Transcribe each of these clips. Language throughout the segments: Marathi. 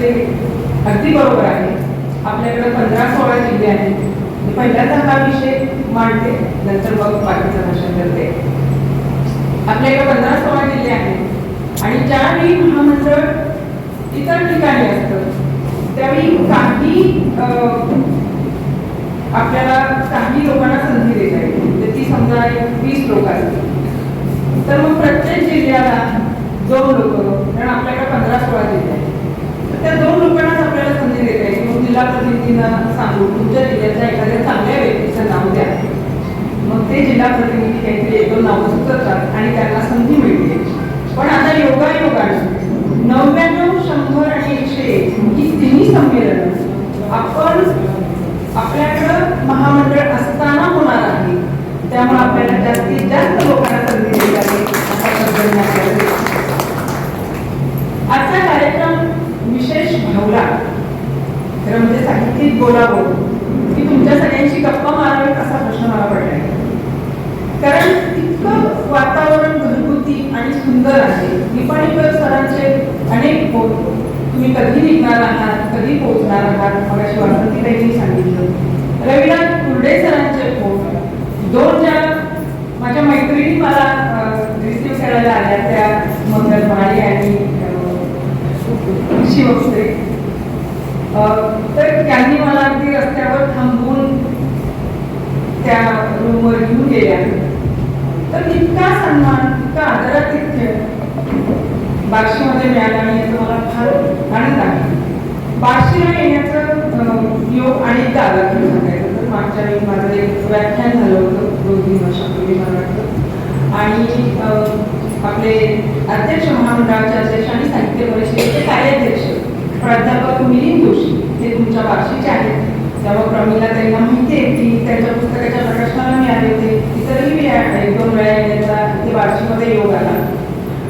ते अगदी बरोबर आहे. आपल्याकडे पंधरा सोळा जिल्हे आहेत. मी पहिल्यांदा हा विषय मांडते नंतर मग बाकीचं भाषण करते. आपल्याकडे पंधरा सोळा जिल्हे आहेत. आणि ज्यावेळी महामंडळ इतर ठिकाणी असतं त्यावेळी काही अं, आपल्याला काही लोकांना संधी देता येते म्हणजे तर ती समजा वीस लोक असतील. तर मग प्रत्येक जिल्ह्याला दोन लोक कारण आपल्याकडे पंधरा सोळा जिल्हे आहेत. त्या दोन लोकांनाच आपल्याला संधी देता येते मग जिल्हा प्रतिनिधींना सांगू. तुमच्या जिल्ह्यातल्या एखाद्या चांगल्या व्यक्तीचं नाव द्या. मग ते जिल्हा प्रतिनिधी काहीतरी एक दोन नावं सुचवतात आणि त्यांना संधी मिळते. पण आता योगायोगाने नव्याण्णव शंभर आणि एकशे एक ही तिन्ही संमेलन आपण आपल्याकडं महामंडळ असताना होणार आहे. त्यामुळे आपल्याला जास्तीत जास्त लोकांना संधी देत आहे असा आजचा कार्यक्रम ठेवला. खरं म्हणजे साहित्यिक बोलावं. की तुमच्या सगळ्यांशी गप्पा मारावी असा प्रश्न मला पडलाय. कारण इतकं वातावरण घरगुती आणि सुंदर आहे. निपाणीकर सरांचे अनेक तुम्ही कधी निघणार आहात? कधी पोहोचणार आहात? मगाशी वासंती ताईंनी सांगितलं. रविनाथ कुर्डे सरांचे फोन. दोन ज्या माझ्या मैत्रिणी मला रिसिव्ह करायला आल्या त्या मंगल माळी आणि अं, शिवस्त्रे तर त्यांनी मला अगदी रस्त्यावर थांबवून त्या रूमवर घेऊन गेल्या. तर इतका सन्मान इतका आदरातिथ्य बार्शीमध्ये मिळाला आणि याचा मला फार आनंद आहे. बार्शीला येण्याचं योग आणि आला तुम्ही सांगायचं तर मागच्या वेळी माझं एक व्याख्यान झालं होतं दोन तीन वर्षापूर्वी मला वाटतं. आणि अं, आपले अध्यक्ष महामंडळाचे अध्यक्ष आणि साहित्य परिषदेचे कार्याध्यक्ष. प्राध्यापक मिलिंद जोशी हे तुमच्या बार्शीचे आहेत. त्यामुळे प्रमिला त्यांना माहिती आहे की त्यांच्या पुस्तकाच्या प्रकाशनाला मी आले होते. इतरही मी एक दोन वेळा त्यांचा. इथे बार्शीमध्ये योग आला.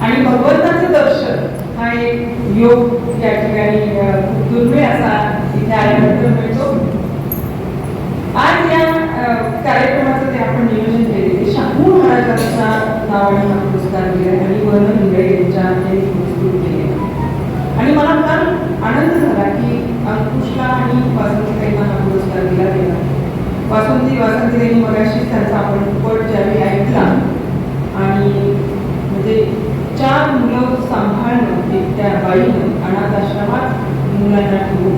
आणि भगवंताचं दर्शन हा एक योग या ठिकाणी दुर्मिळ असा इथे आल्यानंतर मिळतो. आज या कार्यक्रमाचं ते आपण नियोजन केले. ते शाहू महाराजांच्या नावाने हा पुरस्कार दिला आणि वर्ण हिंगळे यांच्या पुरस्कृत केले आणि मला फार आनंद झाला की अंकुशला आणि वासंतीताईंना हा पुरस्कार दिला गेला. वासंती वासंतीताईंनी मगाशी त्यांचा आपण पट ज्यावेळी ऐकला आणि म्हणजे चार मुलं सांभाळणं एकट्या बाईनं अनाथ आश्रमात मुलांना ठेवून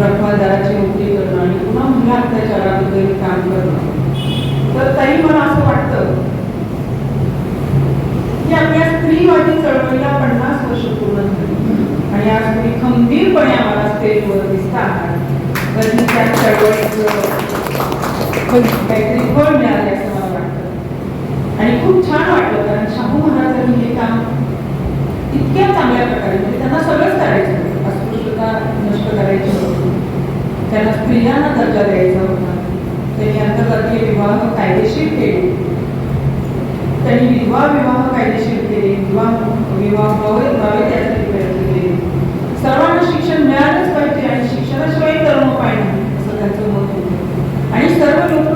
रखवादाराची नोकरी करणं आणि पुन्हा मुला अत्याचाराबद्दल काम करणं. तर तरी मला असं वाटतं की आपल्या स्त्रीवादी चळवळीला पन्नास वर्ष पूर्ण झाली. आणि आज तुम्ही खंबीरपणे आम्हाला स्टेजवर दिसता आहात कधी त्या चळवळीचं काहीतरी फळ मिळाले असं मला वाटतं. आणि खूप छान वाटलं कारण शाहू महाराजांनी हे काम इतक्या चांगल्या प्रकारे म्हणजे त्यांना सगळंच करायचं होतं. अस्पृश्यता नष्ट करायची होती. त्यांना स्त्रियांना दर्जा द्यायचा होता. त्यांनी आंतरजातीय विवाह कायदेशीर केले. त्यांनी विधवा विवाह कायदेशीर केले. विवाह विवाह व्हावे व्हावे त्यासाठी प्रयत्न केले सर्वांना शिक्षण मिळालंच पाहिजे आणि शिक्षणाशिवाय कर्म पाहिजे असं त्यांचं मत होतं. आणि सर्व लोक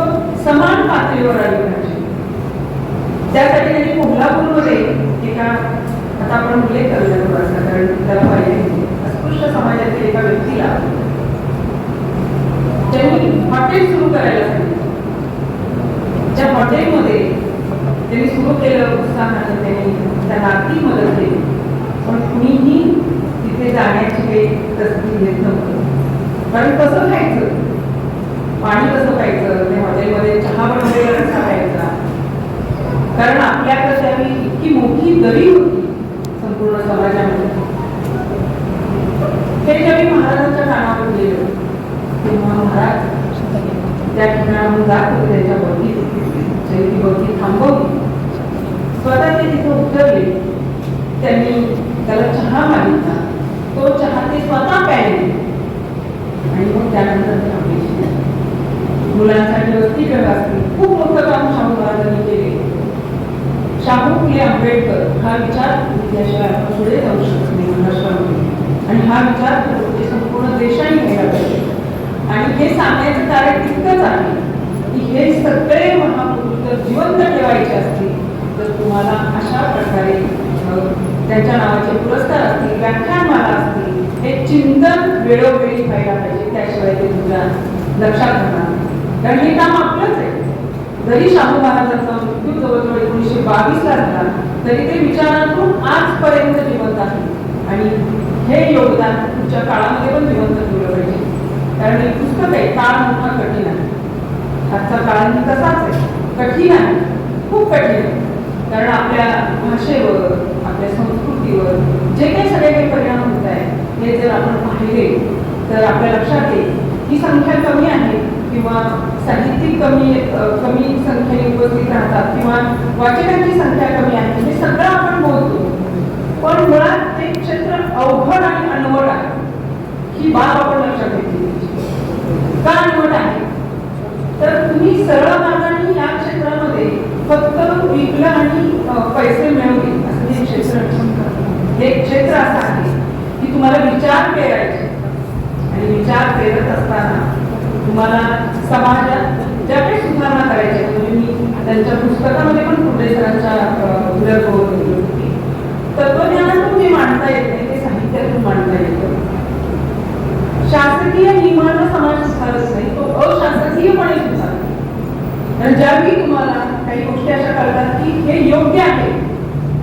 समान पातळीवर आले पाहिजे. त्यासाठी त्यांनी कोल्हापूरमध्ये एका आता आपण उल्लेख करूया थोडासा कारण त्याला पाहिजे. अस्पृश्य समाजातील एका व्यक्तीला त्यांनी हॉटेल सुरू करायला सांगितलं. त्या हॉटेलमध्ये त्यांनी सुरू केलं उत्साहानं त्यांनी त्यांना आर्थिक मदत केली. पण कुणीही तिथे जाण्याची काही तसदी घेत नव्हतं. कारण कसं खायचं? पाणी कसं प्यायचं? ते हॉटेलमध्ये चहा बनवलेला कसा प्यायचा कारण आपल्या कशावी इतकी मोठी दरी होती संपूर्ण समाजामध्ये. हे ज्यावेळी महाराजांच्या कानावर गेलं तेव्हा महाराज त्या ठिकाणाहून जात होते त्याच्या बगीत त्यांनी ती थांबवली. स्वतः ते तिथे उतरले. त्यांनी त्याला चहा मागितला. तो चहा ते स्वतः प्यायले आणि मग त्यानंतर मुलांसाठी वसतिगृह असतील खूप मोठं काम शाहू महाराजांनी केले. शाहू फुले आंबेडकर हा विचार त्याशिवाय आपण पुढे जाऊ शकत नाही महाराष्ट्रामध्ये आणि हा विचार संपूर्ण देशाने घ्यायला पाहिजे. आणि हे सांगण्याचं कारण इतकंच आहे की हे सगळे महापुरुष जर जिवंत ठेवायचे असतील तर तुम्हाला अशा प्रकारे त्यांच्या नावाचे पुरस्कार असतील व्याख्यानमाला असतील हे चिंतन वेळोवेळी व्हायला पाहिजे. त्याशिवाय ते तुमच्या लक्षात राहणार कारण हे काम आपलंच आहे. जरी शाहू महाराजांचा मृत्यू जवळजवळ एकोणीसशे बावीसला झाला तरी ते विचारातून आजपर्यंत जिवंत आहे आणि हे योगदान पुढच्या काळामध्ये पण जिवंत ठेवलं पाहिजे. कारण हे पुस्तक आहे काळ मोठा कठीण आहे. आजचा काळही म्हणजे तसाच आहे. कठीण आहे. खूप कठीण आहे. कारण आपल्या भाषेवर आपल्या संस्कृतीवर. जे काही सगळे काही परिणाम होत आहे हे जर आपण पाहिले तर आपल्या लक्षात येईल. ही संख्या कमी आहे किंवा साहित्यिक कमी कमी संख्येने उपस्थित राहतात किंवा वाचकांची संख्या कमी आहे हे सगळं आपण बोलतो. पण मुळात ते क्षेत्र अवघड आणि अनवड आहे. ही बाब आपण लक्षात घेतली का अनवड आहे? तर तुम्ही सरळ मार्गाने या क्षेत्रामध्ये फक्त विकलं आणि पैसे मिळवले असं हे क्षेत्र नाही. हे क्षेत्र असं आहे की तुम्हाला विचार पेरायचे आणि विचार पेरत असताना तुम्हाला समाजात ज्या काही सुधारणा करायच्या म्हणजे मी त्यांच्या पुस्तकामध्ये पण फुले सरांच्या तत्वज्ञानातून जे मांडता येत नाही ते साहित्यातून मांडता येतं. शासकीय नियमानं समाज सुधारत नाही तो अशासकीयपणे सुधारतो. ज्या ज्यावेळी तुम्हाला काही गोष्टी अशा कळतात की हे योग्य आहे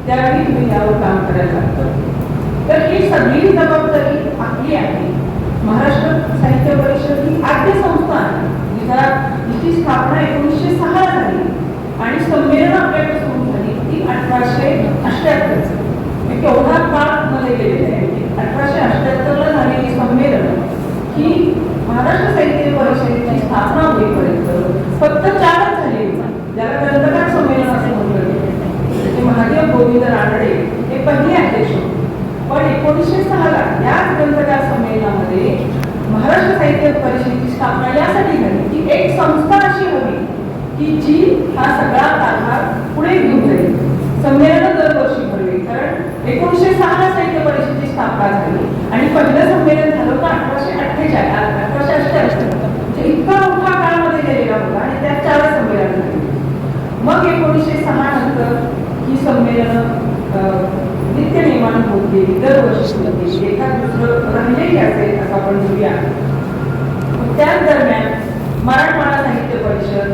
त्यावेळी तुम्ही यावर काम करायला लागतं तर ही सगळी जबाबदारी आपली आहे. महाराष्ट्र साहित्य परिषद ही आद्य संस्था आहे. जिचा जिची स्थापना एकोणीसशे सहा झाली. आणि संमेलन आपल्याकडे सुरू झाली. ती अठराशे अठ्याहत्तर केवढा काळमध्ये गेलेला आहे अठराशे अठ्याहत्तरला झालेली संमेलन ही महाराष्ट्र साहित्य परिषदेची स्थापना होईपर्यंत फक्त चारच झाली होती ज्याला ग्रंथकार संमेलन असे म्हटलं गेले त्याचे महादेव गोविंद रानडे हे पहिले अध्यक्ष होते पण एकोणीसशे सहाला याच ग्रंथकार संमेलनामध्ये महाराष्ट्र साहित्य परिषदेची स्थापना यासाठी झाली की एक संस्था अशी हवी की जी हा सगळा कारभार पुढे घेऊन जाईल संमेलन दरवर्षी भरली कारण एकोणीसशे सहाला साहित्य परिषदेची स्थापना झाली आणि पहिलं संमेलन झालं होतं अठराशे अठ्ठेचाळीस अठराशे अठ्ठ्याऐंशी म्हणजे इतका मोठा काळामध्ये गेलेला होता आणि त्यात चार संमेलन झाली मग एकोणीसशे सहा नंतर ही संमेलन नित्य नियमानं होत गेली दरवर्षी होत गेली एखाद दुसरं राहिलेही असेल असं आपण म्हणूया त्याच दरम्यान मराठवाडा साहित्य परिषद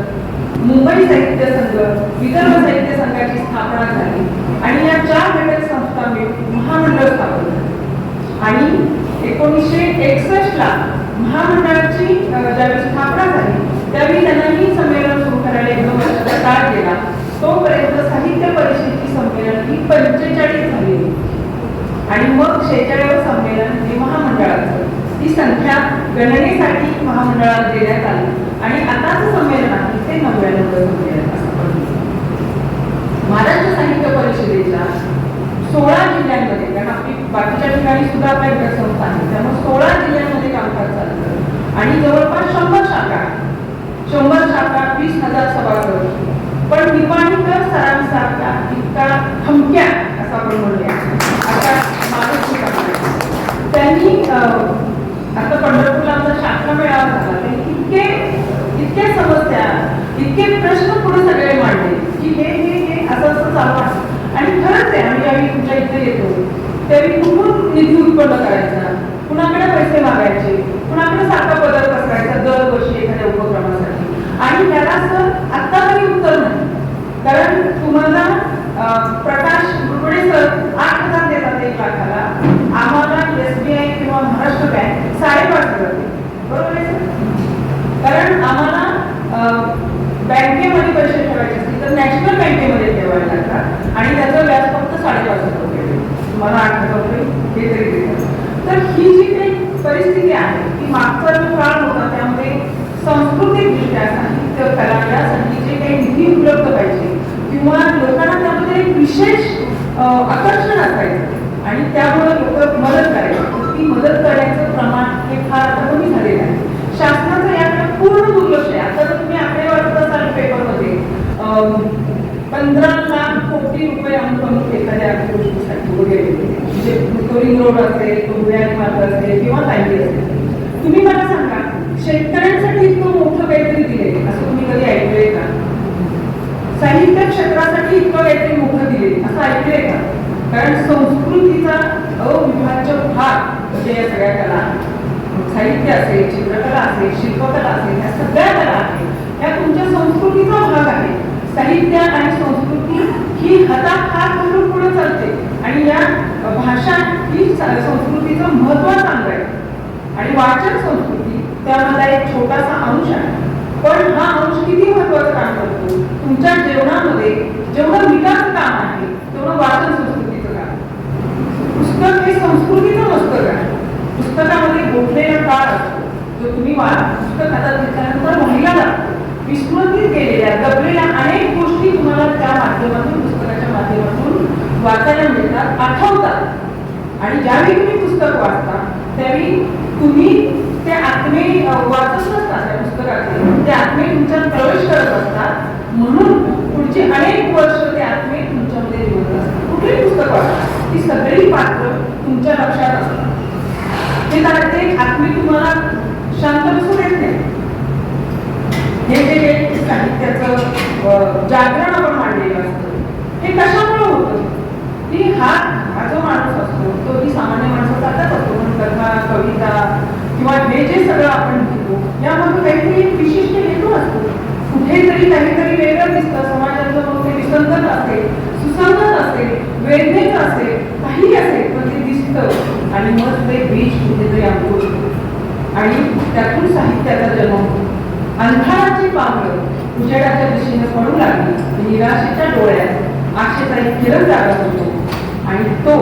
मुंबई साहित्य संघ विदर्भ साहित्य संघाची स्थापना झाली आणि या चार घटक संस्था महामंडळ स्थापन झालं. आणि एकोणीसशे एकसष्ट ला महामंडळाची ज्यावेळी स्थापना झाली त्यावेळी त्यांनाही संमेलन सुरू करायला एकदम वर्षाचा काळ गेला. तोपर्यंत साहित्य परिषदेची संमेलन ही पंचेचाळीस झाली आणि मग शेहेचाळीस संमेलन हे महामंडळाचं. ती संख्या गणनेसाठी महामंडळात देण्यात आली. आणि आताचं संमेलन आहे ते नव्याण्णवचं संमेलन असं महाराष्ट्र साहित्य परिषदेच्या सोळा जिल्ह्यांमध्ये कारण आपली बाकीच्या ठिकाणी सुद्धा आपल्या घटक संस्था आहे त्यामुळे सोळा जिल्ह्यांमध्ये कामकाज चालतं. आणि जवळपास शंभर शाखा शंभर शाखा वीस हजार सभागृह. पण निपाणीकर सरांसारखा इतका थमक्या असं आपण माणूस त्यांनी आता पंढरपूरला आमचा शाखा मेळावा झाला. त्यांनी इतके इतके समस्या इतके प्रश्न पुढे सगळे मांडले की हे हे हे असं असं चालू आहे. आणि खरंच आहे आम्ही आम्ही तुमच्या इथे येतो. त्यावेळी कुठून निधी उत्पन्न करायचा? कुणाकडे पैसे मागायचे? कुणाकडे सारखा बदल पसरायचा दरवर्षी एखाद्या उपक्रमासाठी? आणि त्याला असं आत्ता तरी उत्तर नाही. कारण तुम्हाला अं, प्रकाश गुरगुडे सर आठ हजार देतात एक लाखाला आम्हाला एसबीआय किंवा महाराष्ट्र बँक साडेपाच हजार देते. बरोबर आहे सर कारण आम्हाला बँकेमध्ये पैसे ठेवायचे असतील तर नॅशनल बँकेमध्ये ठेवायला लागतात आणि त्याचं व्याज फक्त साडेपाच हजार रुपये आहे. तुम्हाला आठ हजार रुपये हे तरी तर ही जी काही परिस्थिती आहे ती मागचा जो काळ होता त्यामध्ये सांस्कृतिकदृष्ट्या साहित्य कला यासाठी जे काही निधी उपलब्ध पाहिजे किंवा लोकांना त्यामध्ये एक विशेष आकर्षण असायचं. आणि त्यामुळे लोक मदत करायची. ती मदत करण्याचं प्रमाण हे फार कमी झालेलं आहे. शासनाचं याकडे पूर्ण दुर्लक्ष आहे. आता जर तुम्ही आकडे वाटत असाल पेपरमध्ये पंधरा लाख कोटी रुपये अमुक एखाद्या गोष्टीसाठी वगैरे म्हणजे रिंग रोड असेल तो मार्ग असेल किंवा काही असेल तुम्ही मला सांगा शेतकऱ्यांसाठी इतकं मोठं काहीतरी दिले असं तुम्ही कधी ऐकलंय का? साहित्य क्षेत्रासाठी इतकं काहीतरी मोठं दिले असं ऐकले का? कारण संस्कृतीचा अविभाज्य भाग म्हणजे या सगळ्या कला. साहित्य असेल चित्रकला असेल शिल्पकला असेल ह्या सगळ्या कला आहेत. ह्या तुमच्या संस्कृतीचा भाग आहे. साहित्य आणि संस्कृती ही हातात म्हणून पुढे चालते. आणि या भाषा ही संस्कृतीचं महत्त्व चांगलं आहे आणि वाचन संस्कृती त्यामधला एक छोटासा अंश आहे. पण हा अंश किती महत्वाचं काम करतो? तुमच्या जेवणामध्ये जेवढं विकास काम आहे तेवढं वाचन संस्कृतीचं काम पुस्तक हे संस्कृतीचं पुस्तक आहे. पुस्तकामध्ये गोठलेला काळ असतो जो तुम्ही पुस्तक हातात घेतल्यानंतर व्हायला लागतो विस्मृतीत केलेल्या दबलेल्या अनेक गोष्टी तुम्हाला त्या माध्यमातून पुस्तकाच्या माध्यमातून वाचायला मिळतात आठवतात. आणि ज्यावेळी तुम्ही पुस्तक वाचता त्यावेळी तुम्ही ते आत्मे वाचत नसता त्या पुस्तकाचे ते आत्मे तुमच्यात प्रवेश करत असतात. म्हणून पुढचे अनेक वर्ष ते आत्मे तुमच्यामध्ये जिवंत असतात कुठली पुस्तक वाचा. ती सगळी पात्र तुमच्या लक्षात असतात. ते कारण ते आत्मे तुम्हाला शांत बसू देत नाही. हे जे साहित्याचं जागरण आपण मांडलेलं असतं हे कशामुळे होतं? की हा हा जो माणूस असतो तो ही सामान्य माणसाचा आताच असतो पण कथा कविता किंवा हे जे सगळं आपण लिहितो यामधून काहीतरी एक विशिष्ट हेतू असतो. कुठेतरी काहीतरी वेगळं दिसतं. समाजातलं मग ते विसंगत असेल सुसंगत असेल वेदनेच असेल काही असेल पण ते दिसतं. आणि मग ते बीज कुठेतरी अंकुर आणि त्यातून साहित्याचा जन्म होतो. अंधाराची पावलं उजेडाच्या दिशेने पडू लागली. निराशेच्या डोळ्यात आशेचा एक किरण जागा होतो. आणि तो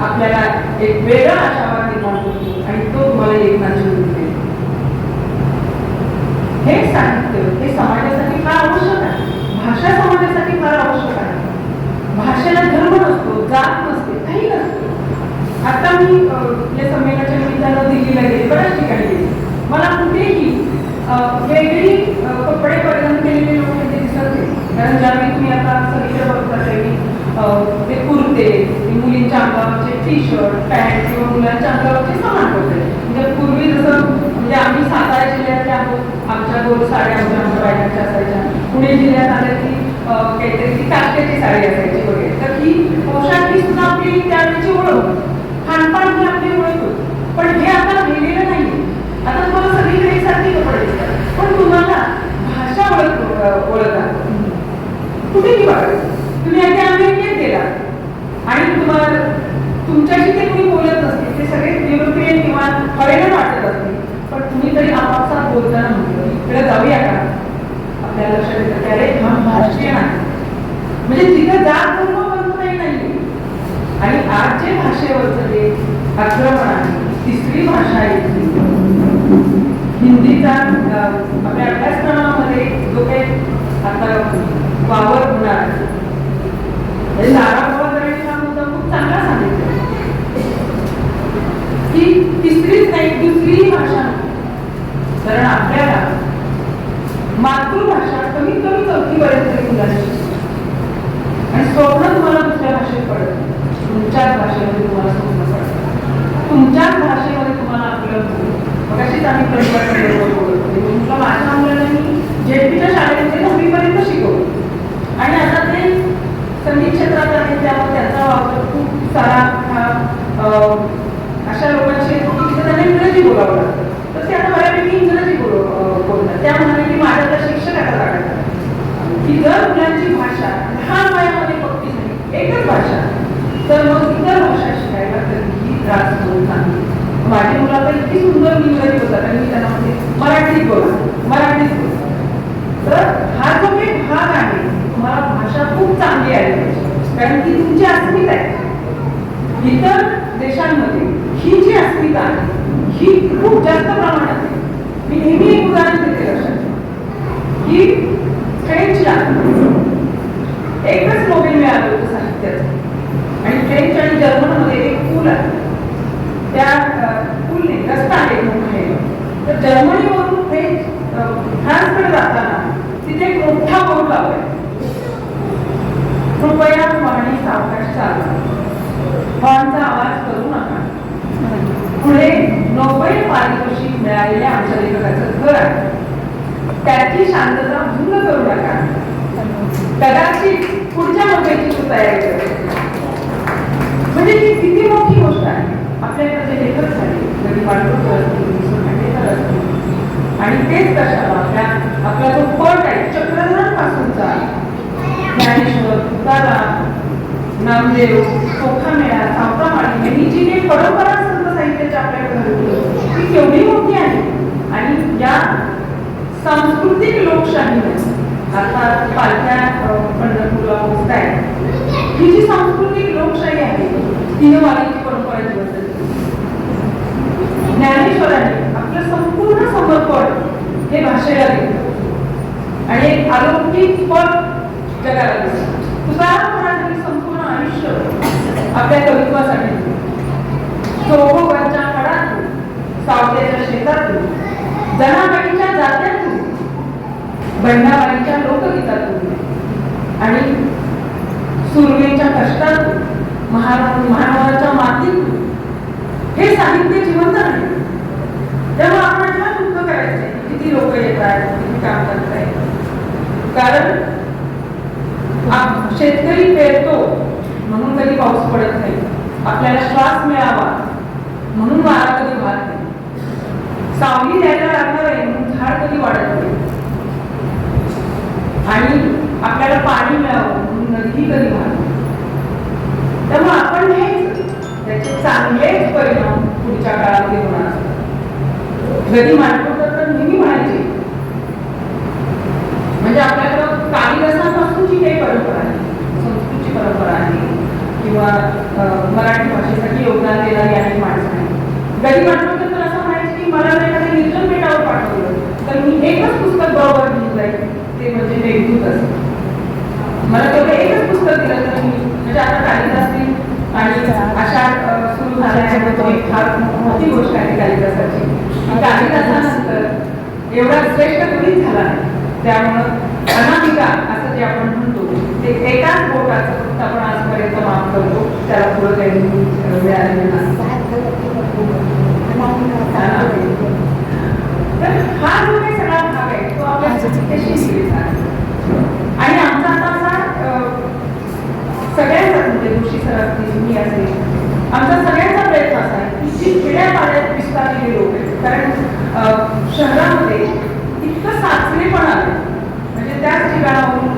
आपल्याला एक वेगळा आशावाद निर्माण करतो. आणि तो तुम्हाला लेखनाची देतो हे साहित्य हे समाजासाठी फार आवश्यक आहे. भाषा समाजासाठी फार आवश्यक आहे. भाषेला धर्म नसतो जात नसते काही नसते. आता मी या संमेलनाच्या निमित्तानं दिल्लीला गेले बऱ्याच ठिकाणी गेले. मला कुठेही वेगळी कपडे परिधान केलेले लोक तिथे दिसत नाही. कारण ज्यावेळी तुम्ही आता सगळीकडे बघता त्यावेळी ते कुर्ते मुलींच्या अंगावरचे टी शर्ट पॅन्ट किंवा मुलांच्या अंगावरचे समान होते म्हणजे पूर्वी जसं म्हणजे आम्ही सातारा जिल्ह्यातले आहोत दोन साड्या आमच्या आमच्या बायकांच्या असायच्या पुणे जिल्ह्यात आल्या की काहीतरी ती काष्टाची साडी असायची वगैरे. तर ही पोशाख ही सुद्धा आपली त्यावेळेची ओळख खानपान ही आपली ओळख होती. पण हे आता लिहिलेलं नाही आता तुम्हाला सगळीकडे सारखी कपडे दिसतात. पण तुम्हाला भाषा ओळख ओळख ओळखा कुठेही बघा तुम्ही आता अमेरिकेत गेला. आणि तुम्हाला तुमच्याशी ते कोणी बोलत नसतील ते सगळे युरोपियन किंवा फॉरेनर वाटत असतील पण तुम्ही तरी आपापसात बोलताना म्हटलं इकडे जाऊया का आपल्या लक्षात येतं की अरे हा महाराष्ट्रीयन आहे म्हणजे तिथे जात धर्म बंधू काही नाही आणि आज जे भाषेवरचं जे आक्रमण तिसरी भाषा आहे हिंदीचा आपल्या अभ्यासक्रमामध्ये जो काही आता वावर होणार आहे हे नारा गोवाकरांनी हा मुद्दा खूप चांगला सांगितला. की तिसरीच नाही दुसरी भाषा कारण आपल्याला मातृभाषा कमीत कमी चौथीपर्यंत तरी मुलांना आणि स्वप्न तुम्हाला दुसऱ्या भाषेत पडत तुमच्याच भाषेमध्ये तुम्हाला तुमच्याच भाषेमध्ये तुम्हाला आपलं मग अशीच आम्ही परिवाराकडे बोलत होतो मी म्हटलं म्हणजे माझ्या मुलाला मी जेपीच्या शाळेमध्ये दहावीपर्यंत शिकवलं आणि आता ते संगीत क्षेत्रात आहे त्यामुळे त्याचा वापर खूप सारा हा अं, अशा लोकांशी येतो की तिथे त्यांना इंग्रजी बोलावं लागतं तर ते आता बऱ्यापैकी इंग्रजी बोल अं, बोलतात त्या म्हणाले की माझ्या त्या शिक्षकाचा रागायचा की जर मुलांची भाषा लहान वयामध्ये पक्की झाली एकच भाषा तर मग इतर भाषा शिकायला कधीही त्रास होत नाही माझी मुलं तर इतकी सुंदर इंग्रजी बोलतात आणि मी त्यांना म्हणते मराठीत बोला मराठीत बोला तर हा जो काही भाग आहे तुम्हाला भाषा खूप चांगली आली पाहिजे कारण ती तुमची अस्मिता आहे इतर देशांमध्ये ही जी अस्मिता आहे ही खूप जास्त प्रमाणात आहे मी नेहमी एक उदाहरण देते लक्षात ठेवा. की फ्रेंचला एकच नोबेल मिळालं होतं साहित्याचं आणि फ्रेंच आणि जर्मनमध्ये एक पूल आहे त्या पूलने रस्ता आहे एक मोठा आहे तर जर्मनीवरून ते अ, फ्रान्सकडे जाताना तिथे एक मोठा बोर्ड लावलाय. कृपया पाणी सावकाश चालवा. हॉर्नचा आवाज करू नका. पुढे नोबेल पारितोषिक मिळालेल्या आमच्या लेखकाचं घर आहे. त्याची शांतता भंग करू नका. कदाचित पुढच्या नोबेलची तू तयारी कर म्हणजे ही किती मोठी गोष्ट आहे. आपल्याकडे लेखक झाले गरीब वाटत आणि तेच कशाला आपल्या आपला जो पट आहे चक्रधरांपासूनचा. ज्ञानेश्वर तुकाराम नामदेव चोखामेळा सावकामाळी ही जी काही परंपरा संत साहित्याची आपल्याकडे ती केवढी मोठी आहे. आणि या सांस्कृतिक लोकशाहीने आता पालख्या पंढरपूरला पोहोचत आहेत ही जी सांस्कृतिक लोकशाही आहे तिने वारीची परंपरा जिवंत ज्ञानेश्वरांनी आपलं संपूर्ण समर्पण हे भाषेला दिलं आणि एक अलौकिक पद जगाला दिलं तुझा महाराजांनी संपूर्ण आयुष्य आपल्या कवित्वासाठी दिलं. चोहोबाच्या फळातून सावत्याच्या शेतातून जनाबाईच्या जात्यातून बंडाबाईच्या लोकगीतातून आणि सुरवेच्या कष्टातून महाराज महाराजाच्या मातीतून हे साहित्य जिवंत आहे तेव्हा आपण ना दुःख करायचंय किती लोक येत आहेत किती काम करत आहेत कारण शेतकरी पेरतो म्हणून कधी पाऊस पडत नाही. आपल्याला श्वास मिळावा म्हणून वारा कधी वाहत नाही. सावली द्यायला लागणार आहे म्हणून झाड कधी वाढत नाही. आणि आपल्याला पाणी मिळावं म्हणून नदी कधी वाहत नाही. त्यामुळे आपण हे त्याचे चांगलेच परिणाम पुढच्या काळामध्ये होणार. घरी मांडतो तर नेहमी म्हणायची. म्हणजे आपल्याकडं कालिदासांपासून जी काही परंपरा आहे संस्कृतची परंपरा आहे. किंवा मराठी भाषेसाठी योगदान देणारी अनेक माणसं आहेत. गदी तर असं म्हणायचं की मला जर एखाद्या निर्जन बेटावर पाठवलं. तर मी एकच पुस्तक बरोबर घेऊन जाईल ते म्हणजे मेघदूत असं मला तेवढं एकच पुस्तक दिलं तर मी म्हणजे आता कालिदासनी आणि अशा सुरू एक फार मोठी गोष्ट आहे कालिदासाची. कालिदासानंतर एवढा श्रेष्ठ कधीच झाला नाही. त्यामुळं अनामिका असं जे आपण म्हणतो ते एकाच बोटाचं फक्त आपण आजपर्यंत माफ करतो. त्याला पुढं काही मिळालेलं तर हा जो काही सगळा भाग आहे तो आपल्या आणि आमचा आता असा अ, सगळ्यांचा असतील मी असेल आमचा सगळ्यांचा प्रयत्न असा आहे की जी खेड्यापाड्यात विस्तारलेली लोक आहेत. कारण शहरामध्ये इतकं साचलेपण आलं म्हणजे त्याच ठिकाणावरून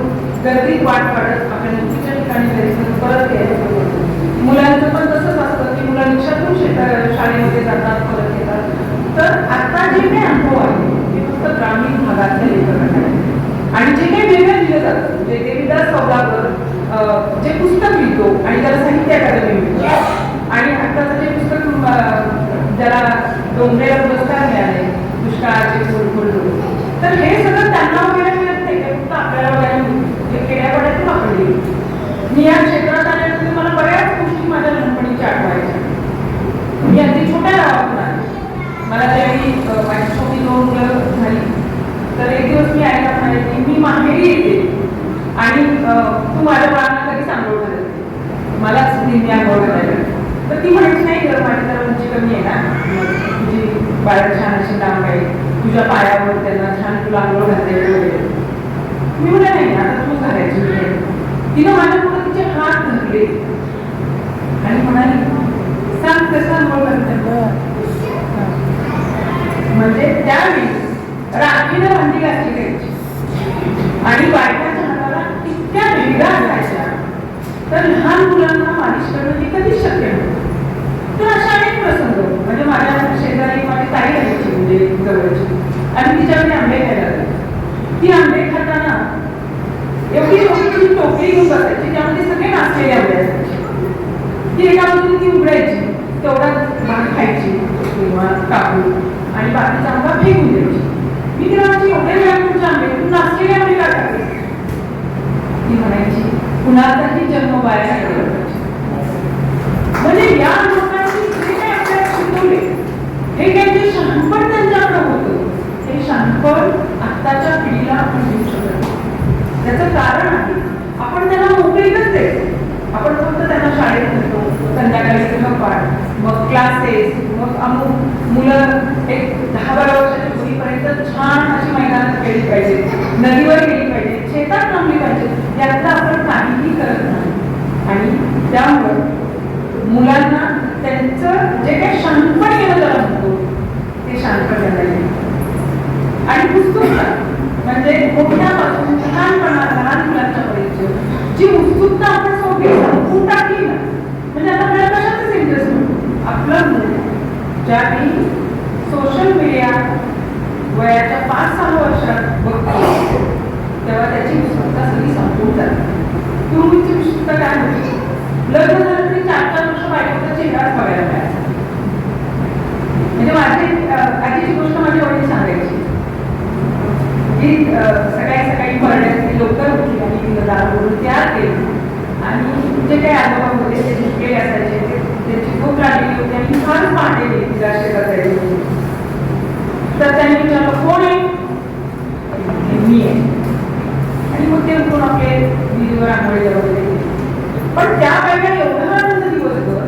गर्दीत वाट पाडत आपल्या नोकरीच्या ठिकाणी जायचं परत यायचं मुलांचं पण तसंच असतं की मुलं रिक्षातून शेता शाळेमध्ये जातात परत येतात. तर आता जे काही अनुभव आहे ते फक्त ग्रामीण भागातल्या लेखकांना आहे. आणि जे काही वेगळं लिहिलं जातं म्हणजे देविदास सौदागर जे पुस्तक लिहितो आणि त्याला साहित्य अकादमी. आणि आत्ताचं जे पुस्तक ज्याला डोंगरेला पुरस्कार मिळाले दुष्काळाचे फुल तर हे सगळं त्यांना वगैरे मिळत नाही ते फक्त आपल्याला वगैरे मिळते खेड्यापाड्यातून मी या क्षेत्रात आल्यानंतर मला बऱ्याच गोष्टी माझ्या लहानपणीच्या आठवायच्या. मी अगदी छोट्या गावातून आले. मला त्यावेळी माझी छोटी दोन मुलं झाली. तर एक दिवस मी आईला म्हणाले की मी माहेरी येते. आणि तू माझ्या बाळांना कधी सांगोळ मला नाही. मलाच नेहमी तर ती म्हणायची नाही गं माझी जरा उंची कमी आहे ना. तुझी बाळ छान अशी लांब आहे. तुझ्या पायावर त्यांना छान तुला आंघोळ घालता वगैरे. मी म्हणे नाही आता तू घालायची तिनं माझ्या पुढे तिचे हात धरले. आणि म्हणाली सांग कसं आंघोळ घालतात म्हणजे त्यावेळी राखीनं भांडी घातली जायची आणि बायकाच्या हाताला इतक्या भेगा असायच्या. तर लहान मुलांना मालिश करणं हे कधीच शक्य नव्हतं तर अशा अनेक प्रसंग म्हणजे माझ्या शेजारी माझी ताई राहायची म्हणजे जवळची आणि तिच्याकडे आंबे खायला ती आंबे खाताना एवढी छोटी टोपली घेऊन बसायची त्यामध्ये सगळे नाचलेले आंबे असायचे. ती एका बाजूने ती उघडायची तेवढा भाग खायची किंवा कापून आणि बाकीचा आंबा फेकून द्यायची. मी तिला म्हणजे एवढ्या वेळा तुमचे आंबे तू नाचलेले आंबे का ती म्हणायची कुणाचाही जन्म वाया म्हणजे या लोकांनी जे काय आपल्याला शिकवले. हे काय जे शहाणपण त्यांच्याकडे होतं? ते शहाणपण आत्ताच्या पिढीला आपण देऊ शकत त्याचं कारण आहे आपण त्यांना मोकळीकच देतो. आपण फक्त त्यांना शाळेत नेतो संध्याकाळी गृहपाठ मग क्लासेस मग अमुक मुलं एक दहा बारा वर्षाच्या मुलीपर्यंत छान अशी मैदानात खेळली पाहिजे. नदीवर गेली पाहिजे. शेतात थांबली पाहिजे. यातलं आपण काहीही करत नाही. आणि त्यामुळं मुलांना त्यांचं जे काही शांतपण केलं ज्याला म्हणतो ते शांतपण यायला येईल. आणि उत्सुकता म्हणजे मोठ्यापासून लहानपणा लहान मुलांच्या पर्यंत जी उत्सुकता आपण सोपी संपून टाकली ना म्हणजे आता आपल्याला कशाचाच इंटरेस्ट नाही आपलं मुलं ज्यावेळी सोशल मीडिया वयाच्या पाच सहा वर्षात बघतो तेव्हा त्याची उत्सुकता सगळी संपून जाते. पूर्वीची उत्सुकता काय होती? लग्न झालं तरी चार चार वर्ष बायकोचा चेहराच बघायला मिळायचा म्हणजे माझी अं, आधीची गोष्ट माझे वडील सांगायची की अं, सकाळी सकाळी पडण्याची लवकर उठली आणि तिला दारू तयार केली आणि जे काही आजोबा होते? ते झुकलेले असायचे त्यांची खूप भूक लागलेली होती आणि फार मांडलेली तिला शेतात तर त्यांनी विचारलं कोण आहे? मी आहे. आणि मग ते कोण आपले विधीवर आंघोळीला वगैरे पण त्या वेळेला एवढा आनंद दिवस दिवसभर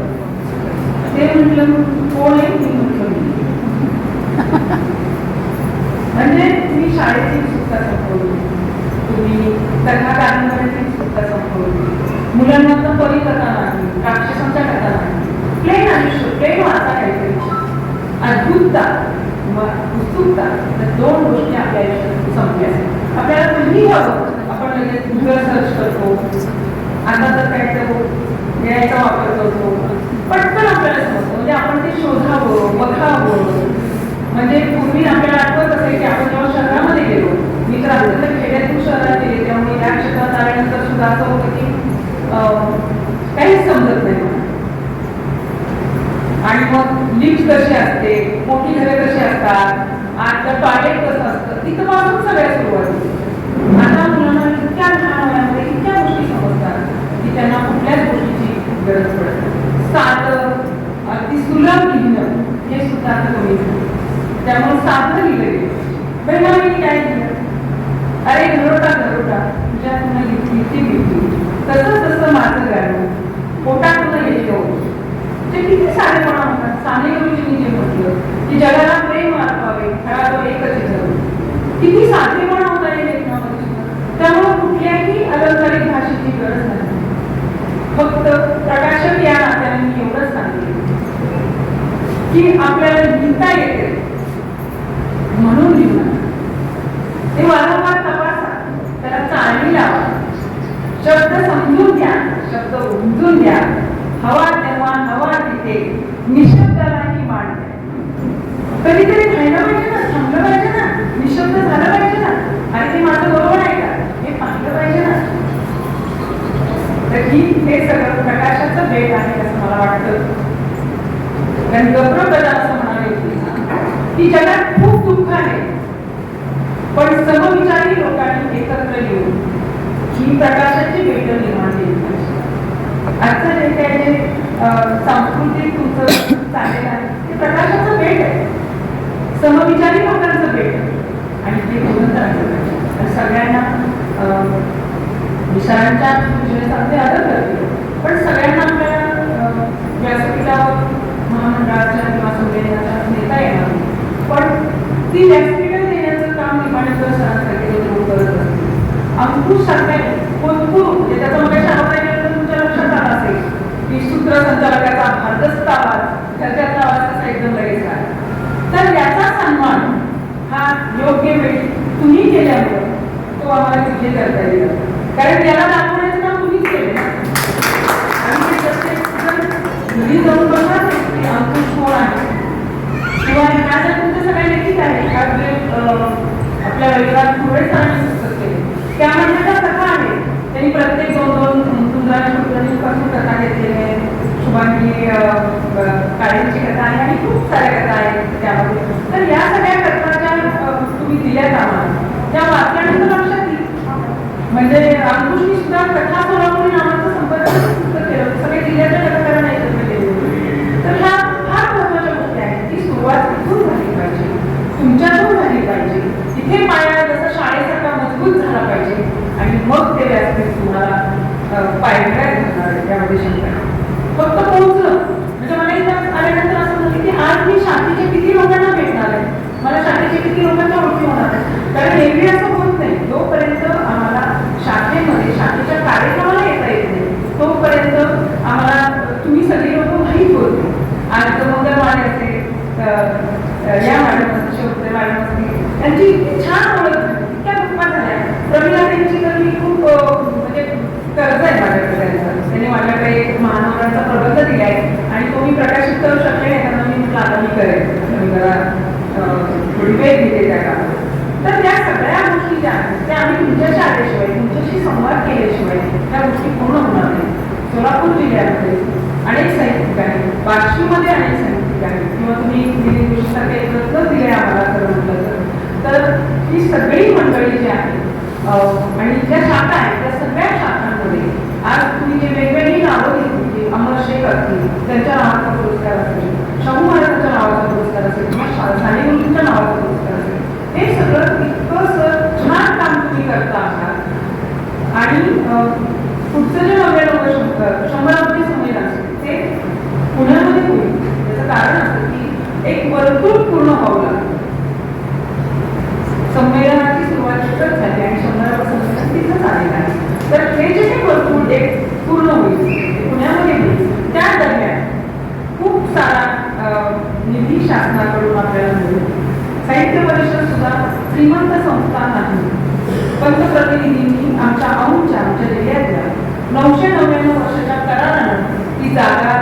ते म्हटलं कोण आहे? मी म्हटलं मी. म्हणजे मी शाळेची सुद्धा संपवली. तुम्ही कथा कादंबऱ्याची सुद्धा संपवली मुलांना परिकथा नाही राक्षसांच्या कथा नाही. प्लेन आयुष्य प्लेन वाचा काहीतरी अद्भुतता म- उत्सुकता तर दोन गोष्टी आपल्या आयुष्यात संपल्या आपल्याला कधी हवं आपण लगेच गुगल सर्च करतो. आता तर काय तर याचा वापर करतो. पटकन आपल्याला समजतं. म्हणजे आपण ते शोधावं बघावं. म्हणजे पूर्वी आपल्याला आठवत असेल की आपण जेव्हा शहरामध्ये गेलो मी खेड्यातून शहरात गेले त्यामुळे या क्षेत्रात आल्यानंतर सुद्धा असं होतं की काहीच समजत नाही आणि मग लिफ्ट कशी असते मोठी घरे कशी असतात आता टॉयलेट कसं असतं तिथं पासून सगळ्या सुरुवात आता मुलांना इतक्या लहान वयामध्ये इतक्या गोष्टी समजतात की त्यांना कुठल्याच गोष्टीची गरज पडत नाही. साधं अगदी सुलभ लिहिणं हे सुद्धा आता कमी झालं त्यामुळे साधं लिहिलं गेलं पहिला मी काय लिहिलं अरे घरोटा घरोटा. तुझ्या तुला लिहिली ती तसं तसं माझं गाणं. पोटातून येते. म्हणजे किती साधेपणा म्हणतात साने गुरुजींनी जे म्हटलं की जगाला प्रेम आठवावे खेळावं एकच जग किती साधेपणा होता या लेखनामध्ये. त्यामुळे कुठल्याही अलंकारिक भाषेची गरज नाही. फक्त प्रकाशक या नात्याने मी एवढंच सांगितलं की आपल्याला लिहिता येते. म्हणून लिहिणार. ते वारंवार त्याला लावा. शब्द समजून घ्या शब्द उमजून घ्या. हवा तेव्हा हवा तिथे निशब्दालाही मान द्या. कधीतरी व्हायला पाहिजे ना थांबलं पाहिजे ना निशब्द झालं पाहिजे ना. आणि ते माझं बरोबर आहे का? हे पाहिलं पाहिजे ना. तर ही हे सगळं प्रकाशाचं भेट आहे असं मला वाटतं. कारण गौरवप्रदा असं म्हणाले की जगात खूप दुःख आहे. पण समविचारी लोकांनी एकत्र येऊन ही प्रकाशाची भेट निर्माण केली पाहिजे. आजचं जे काही जे सांस्कृतिक तुमचं चालेल आहे ते प्रकाशाचं भेट आहे. समविचारी लोकांचं भेट आहे. आणि ते जिवंत राहिलं सगळ्यांना विचारांच्या सूचनेचा अगदी आदर करते. पण सगळ्यांना आपल्या अं, व्यासपीठावर महामंडळाच्या किंवा संमेलनाच्या नेता येणार पण ती व्यासपीठ काम निमाणेकर लोक करत असतील अंकुश म्हणजे त्याचा मग शाळा तुमच्या लक्षात आलं असेल की सूत्र भारदस्त आवाज त्याच्यातला आवाज कसा एकदम लगेच आला तर याचा सन्मान हा योग्य वेळी तुम्ही केल्यामुळे तो आम्हाला तिथे करता येईल कारण त्याला दाखवण्याचं काम तुम्हीच केलं आणि प्रत्येक घरी जाऊन की अंकुश कोण आहे किंवा ह्या ज्या लेखित आहे अं, आपल्या रविवार थोडे सरांनी पुस्तक केले. त्यामध्ये त्या कथा आहेत त्यांनी प्रत्येक दोन दोन सुंदराच्या पासून कथा घेतलेल्या आहेत शुभांगी अं, काळेंची कथा आहे आणि खूप साऱ्या कथा आहेत त्यामध्ये. तर या सगळ्या कथा ज्या तुम्ही दिल्यात आम्हाला. त्या वाचल्यानंतर लक्षात येईल. म्हणजे रामकृष्णी सुद्धा कथा सोलापुरी नावाचं संपर्क केलं. सगळे दिल्याच्या कथाकारांना एकत्र केले तर ह्या फार महत्त्वाच्या गोष्टी आहेत की सुरुवात इथून झाली पाहिजे तुमच्यातून झाली पाहिजे इथे पाया जसा शाळेसारखा मजबूत झाला पाहिजे आणि मग ते व्यासपीठ तुम्हाला पायऱ्या घडणार आहे त्यामध्ये शंका नाही. फक्त पोहोचलं म्हणजे मला इथं आल्यानंतर असं झालं की आज मी शाखेच्या किती लोकांना भेटणार आहे मला शाखेच्या किती लोकांच्या ओळखी होणार आहे कारण नेहमी असं होत नाही जोपर्यंत आम्हाला शाखेमध्ये शाखेच्या कार्यक्रमाला येता येत नाही अ, अ, या मॅडम असतील शिवपुरे मॅडम असतील यांची इतकी छान ओळख झाली, इतक्या गप्पा झाल्या प्रवीणा त्यांची तर मी खूप अ, म्हणजे कर्ज आहे माझ्याकडे त्यांचं त्यांनी माझ्याकडे एक महानगराचा प्रबंध दिलाय आणि तो मी प्रकाशित करू शकले नाही त्यांना मी म्हटलं आता मी करेन मी जरा अ, थोडी वेळ घेते त्या कामात तर त्या सगळ्या गोष्टी ज्या आहेत त्या आम्ही तुमच्याशी आल्याशिवाय तुमच्याशी संवाद केल्याशिवाय त्या गोष्टी पूर्ण होणार नाही सोलापूर जिल्ह्यामध्ये अनेक साहित्यिक आहेत बार्शीमध्ये अनेक साहित्यिक आहेत किंवा तुम्ही दिली गोष्टीसारखे रत्न दिले आम्हाला खरं म्हटलं तर तर ही सगळी मंडळी जी आहेत अं, आणि ज्या शाखा आहेत त्या सगळ्या शाखांमध्ये आज तुम्ही जे वेगवेगळी नावं घेतली अमर शेख असतील त्यांच्या नावाचा पुरस्कार असेल शाहू महाराजांच्या नावाचा पुरस्कार असेल किंवा साने गुरुजींच्या नावाचा पुरस्कार असेल हे सगळं इतकं सर छान काम तुम्ही करता आहात. आणि पुढचं जे नव्या नव्याण्णव शंभर शंभरावधी संमेलन असेल ते पुण्यामध्ये होईल. त्याचं कारण असं की एक वर्तुळ पूर्ण व्हावं लागतं. संमेलनाची सुरुवात तिथंच झाली आणि शंभरावर संमेलन तिथंच आलेलं आहे. तर हे जे काही वर्तुळ एक पूर्ण होईल. पुण्यामध्ये होईल. त्या दरम्यान खूप सारा अं, निधी शासनाकडून आपल्याला मिळेल साहित्य परिषद सुद्धा श्रीमंत संस्था नाही. पंतप्रतिनिधींनी आमच्या औंच्या आमच्या जिल्ह्यातल्या नऊशे नव्याण्णव वर्षाच्या करारानं ती जागा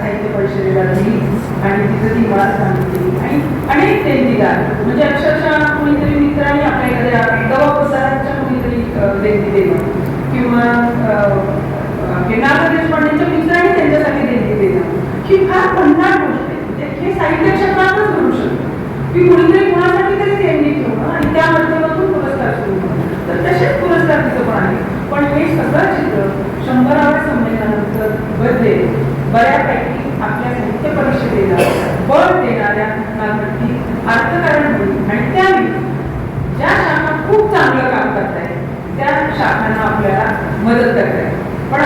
साहित्य परिषदेला दिली आणि तिथं ती वाढ सांगितली आणि अनेक त्यांनी म्हणजे अक्षरशः कुणीतरी मित्रांनी आपल्या एखाद्या दवा प्रसारांच्या कुणीतरी अ, देणगी देणं किंवा अ, अ, हे नाना देशपांडेच्या मित्रांनी त्यांच्यासाठी देणगी देणं. ही फार भन्नाट गोष्ट आहे. म्हणजे हे साहित्य क्षेत्रातच घडू शकतं. की कुणीतरी कुणासाठी तरी देणगी ठेवणं आणि त्या माध्यमातून पुरस्कार सुरू तर तसेच पुरस्कार तिथं पण आहे पण हे सगळं चित्र शंभराव्या संमेलनानंतर बदले बऱ्यापैकी आपल्या साहित्य परिषदेला बळ देणाऱ्या घटनांवरती अर्थकारण होईल. आणि त्यावेळी ज्या शाखा खूप चांगलं काम करतायत त्या शाखांना आपल्याला मदत करतायत. पण